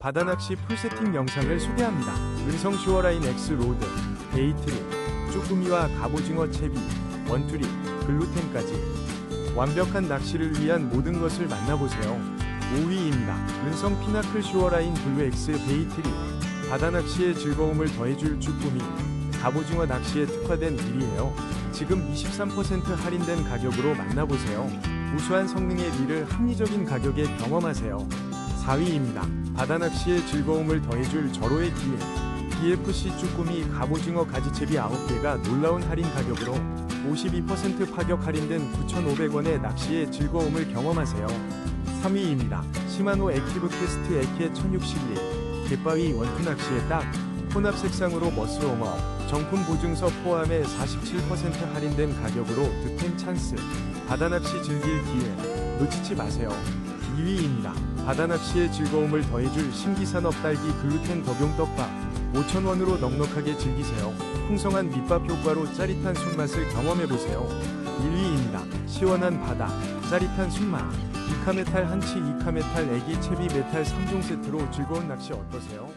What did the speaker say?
바다낚시 풀세팅 영상을 소개합니다. 은성 슈어라인 X 로드, 베이트리, 쭈꾸미와 갑오징어 채비, 원투리, 글루텐까지 완벽한 낚시를 위한 모든 것을 만나보세요. 5위입니다. 은성 피나클 슈어라인 블루 X 베이트리 바다낚시의 즐거움을 더해줄 쭈꾸미 갑오징어 낚시에 특화된 릴이에요. 지금 23% 할인된 가격으로 만나보세요. 우수한 성능의 릴을 합리적인 가격에 경험하세요. 4위입니다. 바다낚시의 즐거움을 더해줄 절호의 기회. BFC 쭈꾸미 갑오징어 가지채비 9개가 놀라운 할인 가격으로 52% 파격 할인된 9,500원의 낚시의 즐거움을 경험하세요. 3위입니다. 시마노 액티브 퀘스트 에케 1061 갯바위 원투 낚시에 딱 혼합 색상으로 머스워머 정품 보증서 포함해 47% 할인된 가격으로 득템 찬스 바다낚시 즐길 기회 놓치지 마세요 2위입니다. 바다낚시의 즐거움을 더해줄 신기산업 딸기 글루텐 덕용 떡밥. 5,000원으로 넉넉하게 즐기세요. 풍성한 밑밥 효과로 짜릿한 순맛을 경험해보세요. 1위입니다. 시원한 바다 짜릿한 순맛. 이카메탈 한치 이카메탈 애기 채비 메탈 3종 세트로 즐거운 낚시 어떠세요?